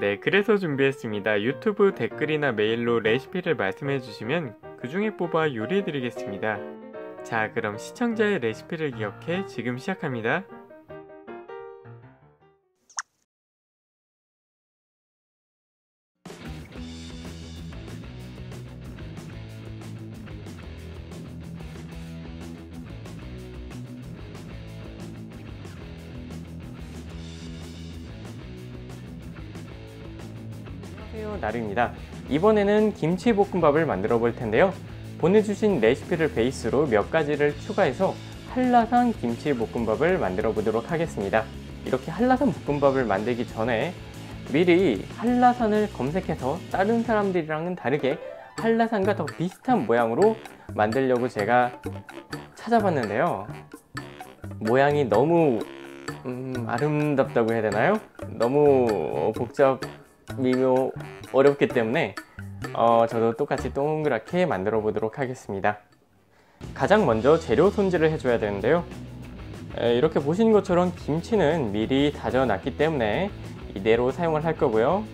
네, 그래서 준비했습니다. 유튜브 댓글이나 메일로 레시피를 말씀해 주시면 그 중에 뽑아 요리해 드리겠습니다. 자, 그럼 시청자의 레시피를 기억해 지금 시작합니다. 나루입니다. 이번에는 김치볶음밥을 만들어 볼 텐데요. 보내주신 레시피를 베이스로 몇 가지를 추가해서 한라산 김치볶음밥을 만들어 보도록 하겠습니다. 이렇게 한라산 볶음밥을 만들기 전에 미리 한라산을 검색해서 다른 사람들이랑은 다르게 한라산과 더 비슷한 모양으로 만들려고 제가 찾아봤는데요. 모양이 너무 음, 아름답다고 해야 되나요? 너무 복잡 미묘 어렵기 때문에 어, 저도 똑같이 동그랗게 만들어 보도록 하겠습니다. 가장 먼저 재료 손질을 해줘야 되는데요. 에, 이렇게 보시는 것처럼 김치는 미리 다져 놨기 때문에 이대로 사용을 할 거고요.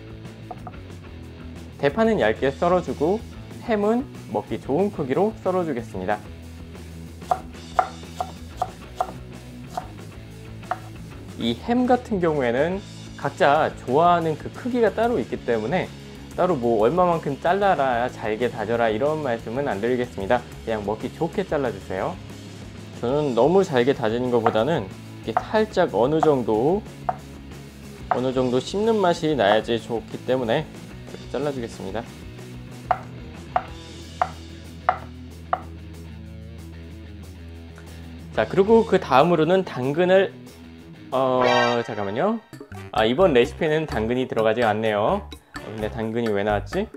대파는 얇게 썰어주고 햄은 먹기 좋은 크기로 썰어 주겠습니다. 이 햄 같은 경우에는 각자 좋아하는 그 크기가 따로 있기 때문에 따로 뭐 얼마만큼 잘라라 잘게 다져라 이런 말씀은 안 드리겠습니다. 그냥 먹기 좋게 잘라 주세요. 저는 너무 잘게 다지는 것보다는 살짝 어느 정도 어느 정도 씹는 맛이 나야지 좋기 때문에 이렇게 잘라 주겠습니다. 자 그리고 그 다음으로는 당근을 어 잠깐만요 아 이번 레시피는 당근이 들어가지 않네요. 근데 당근이 왜 나왔지?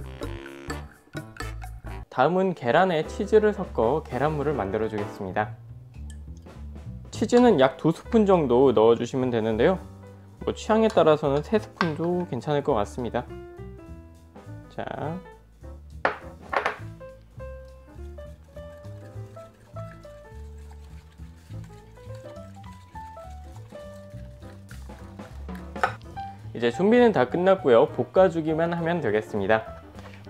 다음은 계란에 치즈를 섞어 계란물을 만들어 주겠습니다. 치즈는 약 2스푼 정도 넣어 주시면 되는데요. 뭐 취향에 따라서는 3스푼도 괜찮을 것 같습니다. 자 이제 준비는 다 끝났고요. 볶아주기만 하면 되겠습니다.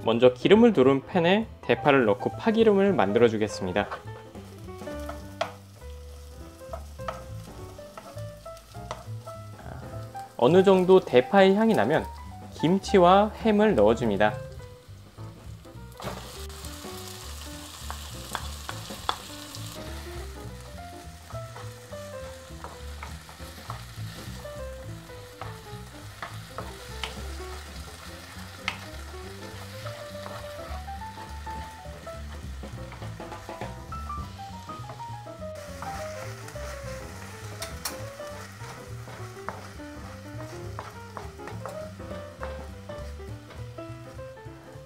먼저 기름을 두른 팬에 대파를 넣고 파기름을 만들어 주겠습니다. 어느 정도 대파의 향이 나면 김치와 햄을 넣어줍니다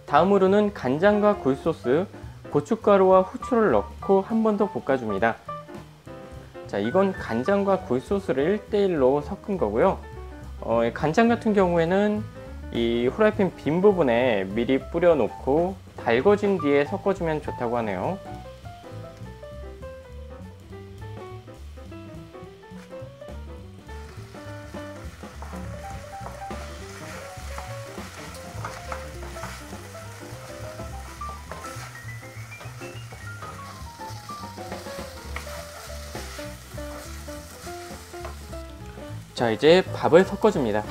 다음으로는 간장과 굴소스, 고춧가루와 후추를 넣고 한 번 더 볶아줍니다. 자, 이건 간장과 굴소스를 1대1로 섞은 거고요. 어, 간장 같은 경우에는 이 후라이팬 빈 부분에 미리 뿌려 놓고 달궈진 뒤에 섞어주면 좋다고 하네요. 자 이제 밥을 섞어줍니다.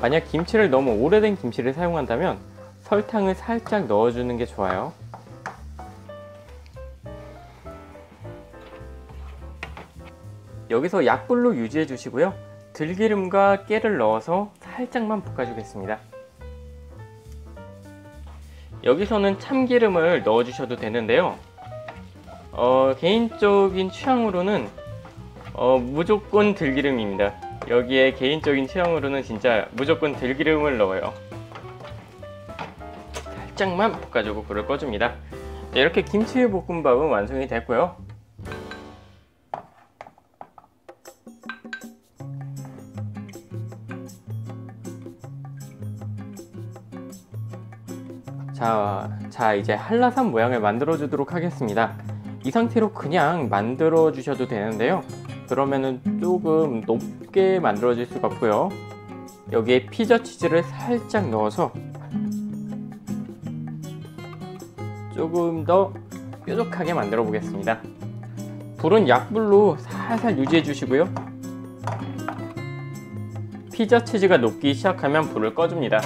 만약 김치를 너무 오래된 김치를 사용한다면 설탕을 살짝 넣어주는 게 좋아요. 여기서 약불로 유지해 주시고요. 들기름과 깨를 넣어서 살짝만 볶아주겠습니다. 여기서는 참기름을 넣어 주셔도 되는데요. 어, 개인적인 취향으로는 어, 무조건 들기름입니다. 여기에 개인적인 취향으로는 진짜 무조건 들기름을 넣어요. 살짝만 볶아주고 불을 꺼줍니다. 자, 이렇게 김치 볶음밥은 완성이 됐고요. 자, 자 이제 한라산 모양을 만들어 주도록 하겠습니다. 이 상태로 그냥 만들어 주셔도 되는데요 그러면은 조금 높게 만들어질 수가 없고요 여기에 피자 치즈를 살짝 넣어서 조금 더 뾰족하게 만들어 보겠습니다. 불은 약불로 살살 유지해 주시고요. 피자 치즈가 녹기 시작하면 불을 꺼줍니다.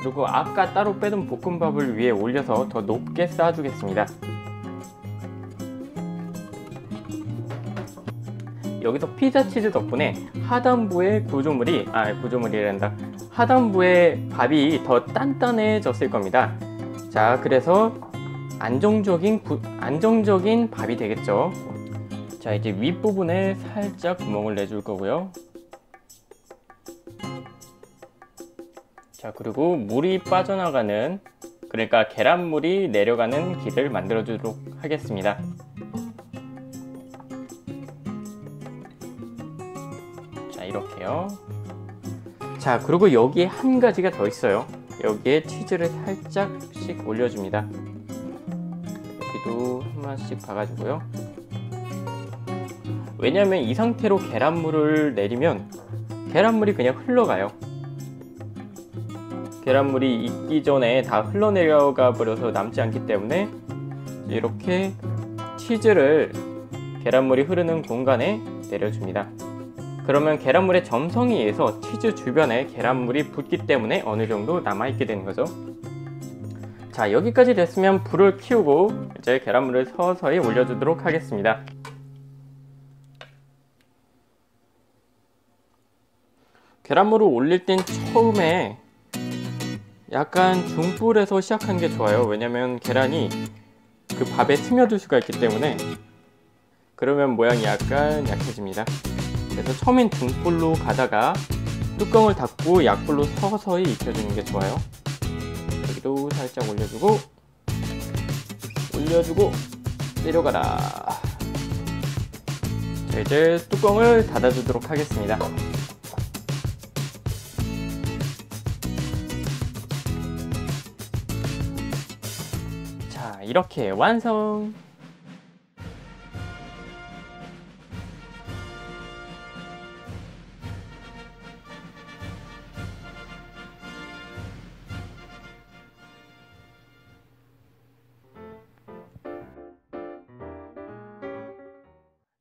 그리고 아까 따로 빼둔 볶음밥을 위에 올려서 더 높게 쌓아주겠습니다. 여기서 피자 치즈 덕분에 하단부의 구조물이 아 구조물이란다 하단부의 밥이 더 단단해졌을 겁니다. 자 그래서 안정적인 부, 안정적인 밥이 되겠죠. 자 이제 윗부분에 살짝 구멍을 내줄 거고요. 자 그리고 물이 빠져나가는 그러니까 계란물이 내려가는 길을 만들어 주도록 하겠습니다. 자 이렇게요. 자 그리고 여기에 한 가지가 더 있어요. 여기에 치즈를 살짝씩 올려줍니다. 여기도 한 번씩 박아주고요. 왜냐하면 이 상태로 계란물을 내리면 계란물이 그냥 흘러가요 계란물이 익기 전에 다 흘러내려가 버려서 남지 않기 때문에 이렇게 치즈를 계란물이 흐르는 공간에 내려줍니다. 그러면 계란물의 점성에 의해서 치즈 주변에 계란물이 붙기 때문에 어느 정도 남아있게 되는 거죠. 자 여기까지 됐으면 불을 키우고 이제 계란물을 서서히 올려주도록 하겠습니다. 계란물을 올릴 땐 처음에 약간 중불에서 시작하는 게 좋아요. 왜냐면 계란이 그 밥에 스며들 수가 있기 때문에. 그러면 모양이 약간 약해집니다. 그래서 처음엔 중불로 가다가 뚜껑을 닫고 약불로 서서히 익혀주는 게 좋아요. 여기도 살짝 올려주고 올려주고 내려가라. 자 이제 뚜껑을 닫아주도록 하겠습니다 이렇게 완성!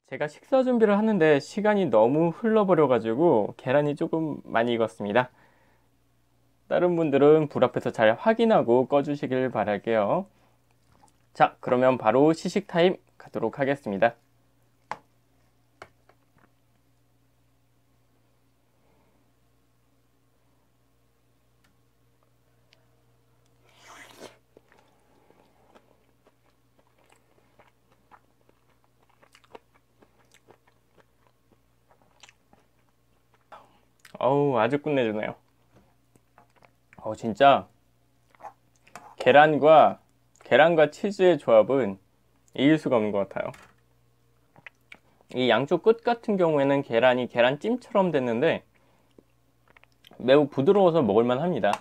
제가 식사 준비를 하는데 시간이 너무 흘러버려 가지고 계란이 조금 많이 익었습니다 다른 분들은 불 앞에서 잘 확인하고 꺼주시길 바랄게요 자, 그러면 바로 시식 타임 가도록 하겠습니다. 어우 아주 끝내주네요 어 진짜 계란과 계란과 치즈의 조합은 이길 수가 없는 것 같아요. 이 양쪽 끝 같은 경우에는 계란이 계란찜처럼 됐는데 매우 부드러워서 먹을만 합니다.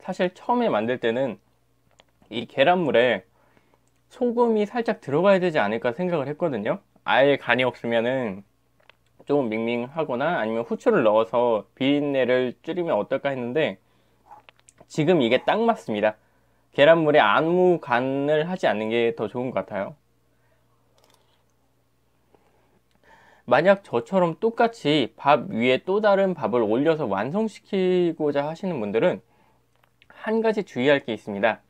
사실 처음에 만들 때는 이 계란물에 소금이 살짝 들어가야 되지 않을까 생각을 했거든요. 아예 간이 없으면은 조금 밍밍하거나 아니면 후추를 넣어서 비린내를 줄이면 어떨까 했는데 지금 이게 딱 맞습니다. 계란물에 아무 간을 하지 않는 게 더 좋은 것 같아요. 만약 저처럼 똑같이 밥 위에 또 다른 밥을 올려서 완성시키고자 하시는 분들은 한 가지 주의할 게 있습니다.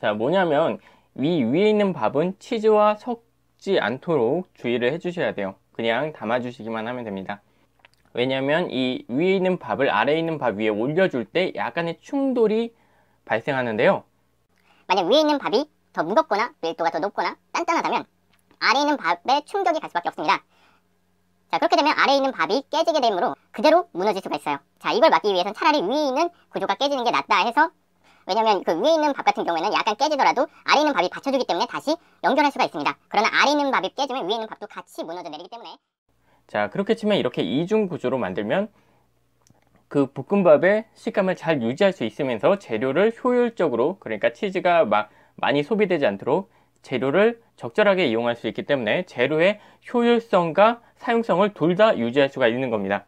자 뭐냐면 위 위에 있는 밥은 치즈와 섞지 않도록 주의를 해주셔야 돼요. 그냥 담아주시기만 하면 됩니다. 왜냐하면 이 위에 있는 밥을 아래에 있는 밥 위에 올려줄 때 약간의 충돌이 발생하는데요. 만약 위에 있는 밥이 더 무겁거나 밀도가 더 높거나 단단하다면 아래에 있는 밥에 충격이 갈 수밖에 없습니다. 자 그렇게 되면 아래에 있는 밥이 깨지게 되므로 그대로 무너질 수가 있어요. 자 이걸 막기 위해서는 차라리 위에 있는 구조가 깨지는 게 낫다 해서 왜냐면 그 위에 있는 밥 같은 경우에는 약간 깨지더라도 아래 있는 밥이 받쳐주기 때문에 다시 연결할 수가 있습니다. 그러나 아래 있는 밥이 깨지면 위에 있는 밥도 같이 무너져 내리기 때문에 자, 그렇게 치면 이렇게 이중 구조로 만들면 그 볶음밥의 식감을 잘 유지할 수 있으면서 재료를 효율적으로 그러니까 치즈가 막 많이 소비되지 않도록 재료를 적절하게 이용할 수 있기 때문에 재료의 효율성과 사용성을 둘 다 유지할 수가 있는 겁니다.